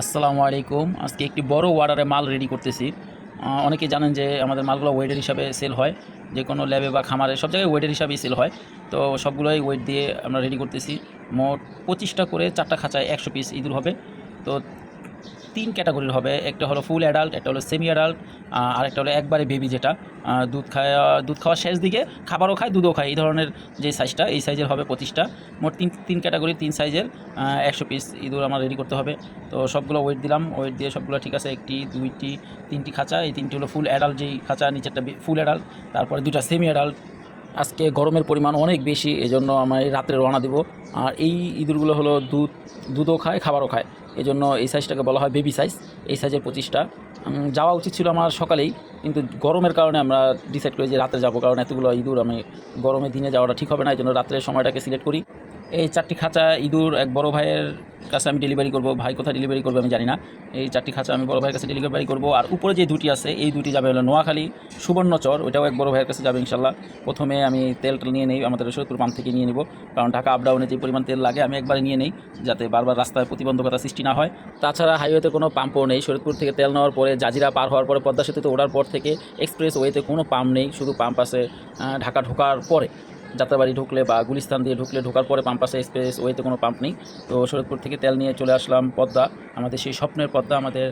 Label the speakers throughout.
Speaker 1: আসসালামু আলাইকুম। আজকে একটি বড় ওয়ার্ডারে মাল রেডি করতেছি। অনেকে জানেন যে আমাদের মালগুলো ওয়েটের হিসাবে সেল হয়। যে কোনো ল্যাবে বা খামারে সব জায়গায় ওয়েটের হিসাবেই সেল হয়। তো সবগুলোই ওয়েট দিয়ে আমরা রেডি করতেছি। মোট পঁচিশটা করে চারটা খাঁচায় একশো পিস ইঁদুর হবে। তো তিন ক্যাটাগরির হবে। একটা হলো ফুল অ্যাডাল্ট একটা হলো সেমি অ্যাডাল্ট আর একটা হলো একবারে বেবি যেটা। দুধ খায় দুধ খাওয়ার শেষ দিকে খাবারও খায়, দুধও খায়। এই ধরনের যে সাইজটা এই সাইজের হবে পঁচিশটা। মোট তিন তিন ক্যাটাগরি, তিন সাইজের একশো পিস ইঁদুর আমার রেডি করতে হবে। তো সবগুলো ওয়েট দিলাম। ওয়েট দিয়ে সবগুলো ঠিক আছে, একটি, দুইটি, তিনটি খাঁচা। এই তিনটি হলো ফুল অ্যাডাল্ট যেই খাঁচা, নিচেরটা ফুল অ্যাডাল্ট তারপরে দুটা সেমি অ্যাডাল্ট আজকে গরমের পরিমাণ অনেক বেশি, এজন্য আমরা রাত্রে রওনা দিব। আর এই ইঁদুরগুলো হলো দুধ, দুধও খায়, খাবারও খায়। এই জন্য এই সাইজটাকে বলা হয় বেবি সাইজ এই সাইজের পঁচিশটা। যাওয়া উচিত ছিল আমার সকালেই, কিন্তু গরমের কারণে আমরা ডিসাইড করি যে রাতে যাব, কারণ এতগুলো ইঁদুর, আমি গরমে দিনে যাওয়াটা ঠিক হবে না এই জন্য রাত্রের সময়টাকে সিলেক্ট করি। এই চারটি খাঁচা ইঁদুর, এক বড় ভাইয়ের কাছে আমি ডেলিভারি করব, ভাই কোথায় ডেলিভারি করবে আমি জানি না। এই চারটি খাঁচা আমি বড় ভাইয়ের কাছে ডেলিভারি করব। আর উপরে যে দুটি আছে, এই দুটি যাবে হলো নোয়াখালী সুবর্ণচর ওইটাও এক বড় ভাইয়ের কাছে যাবে ইনশাল্লাহ। প্রথমে আমি তেলটা নিয়ে নেই, আমাদের শরীরপুর পাম্প থেকে নিয়ে নিব। কারণ ঢাকা আপ ডাউনে যে পরিমাণ তেল লাগে, আমি একবারে নিয়ে নেই, যাতে বারবার রাস্তায় প্রতিবন্ধকতা সৃষ্টি না হয়। তাছাড়া হাইওয়েতে কোনো পাম্পও নেই শরীরপুর থেকে তেল নেওয়ার পরে জাজিরা পার হওয়ার পরে পদ্মা সেতুতে ওঠার পর থেকে এক্সপ্রেস ওয়েতে কোনো পাম্প নেই, শুধু পাম্প আছে ঢাকা ঢোকার পরে। যাত্রাবাড়ি ঢুকলে বা গুলিস্তান দিয়ে ঢুকলে ঢোকার পরে পাম্প আছে এক্সপ্রেস ওয়েতে কোনো পাম্প নেই। তো শরীরপুর থেকে তেল নিয়ে চলে আসলাম পদ্মা। আমাদের সেই স্বপ্নের পদ্মা আমাদের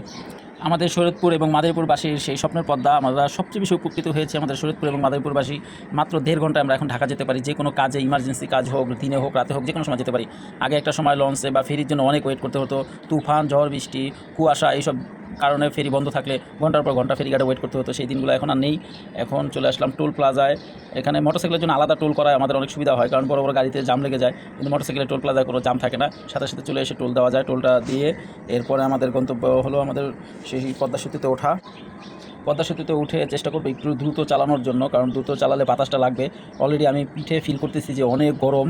Speaker 1: আমাদের শরীয়তপুর এবং মাদারীপুরবাসীর সেই স্বপ্নের পদ্মা আমরা সবচেয়ে বেশি উপকৃত হয়েছে আমাদের শরীয়তপুর এবং মাদারীপুরবাসী। মাত্র দেড় ঘন্টায় আমরা এখন ঢাকা যেতে পারি। যে কোনো কাজে ইমার্জেন্সি কাজ হোক, দিনে হোক, রাতে হোক, যে কোনো সময় যেতে পারি। আগে একটা সময় লঞ্চে বা ফেরির জন্য অনেক ওয়েট করতে হতো। তুফান, ঝড়, বৃষ্টি, কুয়াশা, এইসব কারণে ফেরি বন্ধ থাকলে ঘণ্টার পর ঘণ্টা ফেরি গাড়ি ওয়েট করতে হতো। সেই দিনগুলো এখন আর নেই। এখন চলে আসলাম টোল প্লাজায় এখানে মোটরসাইকেলের জন্য আলাদা টোল করায়, আমাদের অনেক সুবিধা হয়, কারণ বড় বড় গাড়িতে জাম লেগে যায়। কিন্তু মোটরসাইকেলের টোল প্লাজায় কোনো জাম থাকে না। সাথে সাথে চলে এসে টোল দেওয়া যায় টোলটা দিয়ে এরপরে আমাদের গন্তব্য হলো আমাদের সেই পদ্মা সেতুতে ওঠা। পদ্মা সেতুতে উঠে চেষ্টা করব একটু দ্রুত চালানোর জন্য, কারণ দ্রুত চালালে বাতাসটা লাগবে। অলরেডি আমি পিঠে ফিল করতেছি যে অনেক গরম।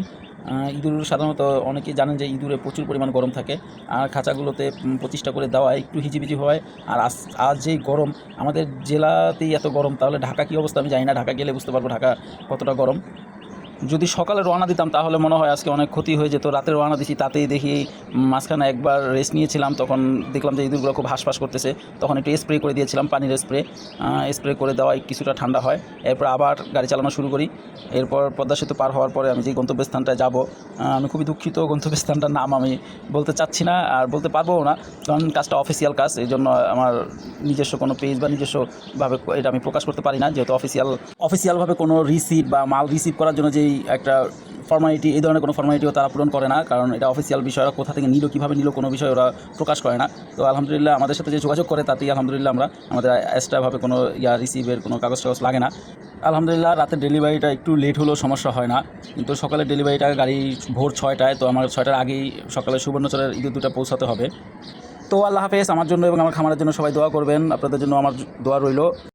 Speaker 1: ইঁদুর সাধারণত অনেকেই জানেন যে ইঁদুরে প্রচুর পরিমাণ গরম থাকে। আর খাঁচাগুলোতে প্রতিষ্ঠা করে দেওয়া একটু হিজিবিজি হয়। আর আজ আজ যেই গরম, আমাদের জেলাতেই এত গরম, তাহলে ঢাকা কী অবস্থা আমি জানি না। ঢাকা গেলে বুঝতে পারব ঢাকা কতটা গরম। যদি সকালে রওনা দিতাম, তাহলে মনে হয় আজকে অনেক ক্ষতি হয়ে যেত। রাতে রওনা দিছি, তাতেই দেখি মাঝখানে একবার রেস্ট নিয়েছিলাম, তখন দেখলাম যে ইঁদুরগুলো খুব হাঁসফাঁস করতেছে। তখন একটু স্প্রে করে দিয়েছিলাম, পানির স্প্রে স্প্রে করে দেওয়ায় কিছুটা ঠান্ডা হয়। এরপর আবার গাড়ি চালানো শুরু করি। এরপর পদ্মা সেতু পার হওয়ার পরে আমি যে গন্তব্যস্থানটায় যাব আমি খুবই দুঃখিত গন্তব্যস্থানটার নাম আমি বলতে চাচ্ছি না আর বলতে পারব না। কারণ কাজটা অফিসিয়াল কাজ, এই জন্য আমার নিজস্ব কোনো পেজ বা নিজস্বভাবে এটা আমি প্রকাশ করতে পারি না। যেহেতু অফিসিয়াল অফিসিয়ালভাবে কোনো রিসিভ বা মাল রিসিভ করার জন্য যেই একটা ফর্মালিটি এই ধরনের কোনো ফর্মালিটিও তারা পূরণ করে না, কারণ এটা অফিসিয়াল বিষয় কোথা থেকে নিল, কীভাবে নিল, কোনো বিষয় ওরা প্রকাশ করে না। তো আলহামদুলিল্লাহ আমাদের সাথে যে যোগাযোগ করে, তাতেই আলহামদুলিল্লাহ আমরা আমাদের এক্সট্রাভাবে কোনো ইয়া রিসিভের কোনো কাগজ টাগজ লাগে না। আলহামদুলিল্লাহ রাতের ডেলিভারিটা একটু লেট হলেও সমস্যা হয় না, কিন্তু সকালের ডেলিভারিটা গাড়ি ভোর ছয়টায়, তো আমার ছয়টার আগেই সকালে সুবর্ণচরের ইঁদুর দুটা পৌঁছাতে হবে। তো আল্লাহ হাফেজ, আমার জন্য এবং আমার খামারের জন্য সবাই দোয়া করবেন, আপনাদের জন্য আমার দোয়া রইল।